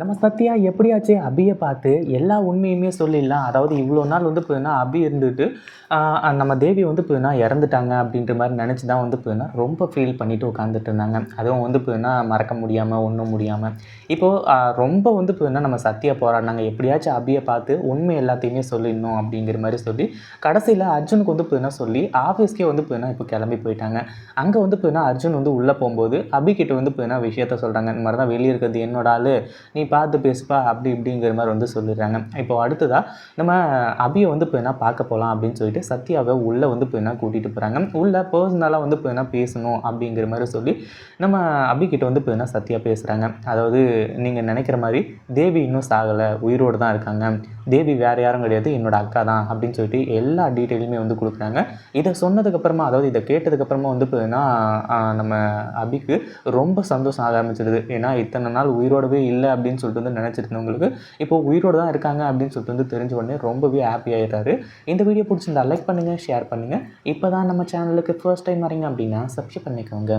நம்ம சத்யா எப்படியாச்சு அபியை பார்த்து எல்லா உண்மையுமே சொல்லிடலாம். அதாவது இவ்வளோ நாள் வந்து போதுன்னா அபி இருந்துட்டு நம்ம தேவி வந்து போதுன்னா இறந்துட்டாங்க அப்படின்ற மாதிரி நினச்சி தான் வந்து போதுன்னா ரொம்ப ஃபீல் பண்ணிட்டு உட்காந்துட்டு இருந்தாங்க. அதுவும் வந்து போதுன்னா மறக்க முடியாமல் ஒன்றும் முடியாமல் இப்போது ரொம்ப வந்து போதுன்னா நம்ம சத்யா போராடினாங்க. எப்படியாச்சும் அபியை பார்த்து உண்மை எல்லாத்தையுமே சொல்லிடணும் அப்படிங்கிற மாதிரி சொல்லி கடைசியில் அர்ஜுனுக்கு வந்து போதுன்னா சொல்லி ஆஃபீஸ்க்கே வந்து போதுன்னா இப்போ கிளம்பி போயிட்டாங்க. அங்கே வந்து போதுன்னா அர்ஜுன் வந்து உள்ளே போகும்போது அபிகிட்ட வந்து போதுன்னா விஷயத்த சொல்கிறாங்க இந்த மாதிரி தான் வெளியே இருக்கிறது என்னோட ஆள். நீ நீ பார்த்து பேசுப்பா அப்படி இப்படிங்கிற மாதிரி வந்து சொல்லிடுறாங்க. இப்போ அடுத்ததாக நம்ம அபியை வந்து இப்போ என்ன பார்க்க போகலாம் அப்படின்னு சொல்லிட்டு சத்யாவை உள்ளே வந்து இப்போ என்ன கூட்டிகிட்டு போகிறாங்க உள்ளே பர்சனலாக வந்து இப்போ என்ன பேசணும் அப்படிங்கிற மாதிரி சொல்லி நம்ம அபிக்கிட்ட வந்து இப்போ என்ன சத்யா பேசுகிறாங்க அதாவது நீங்கள் நினைக்கிற மாதிரி தேவி இன்னும் சாகலை உயிரோடு தான் இருக்காங்க. தேவி வேறு யாரும் கிடையாது என்னோட அக்கா தான் அப்படின்னு சொல்லிட்டு எல்லா டீட்டெயிலுமே வந்து கொடுக்குறாங்க. இதை சொன்னதுக்கப்புறமா அதாவது இதை கேட்டதுக்கப்புறமா வந்து பார்த்தீங்கன்னா நம்ம அபிக்கு ரொம்ப சந்தோஷம் ஆக ஆரம்பிச்சிடுது ஏன்னா இத்தனை நாள் உயிரோடவே இல்லை அப்படின்னு சொல்லிட்டு வந்து நினச்சிட்டு இருந்தவங்களுக்கு இப்போ உயிரோடு தான் இருக்காங்க அப்படின்னு சொல்லிட்டு வந்து தெரிஞ்ச உடனே ரொம்பவே ஹாப்பி ஆகிடுறாரு இந்த வீடியோ பிடிச்சிருந்தா லைக் பண்ணுங்கள் ஷேர் பண்ணுங்கள் இப்போ தான் நம்ம சேனலுக்கு ஃபர்ஸ்ட் டைம் வரீங்க அப்படின்னா சப்ஸ்கிரைப் பண்ணிக்கோங்க.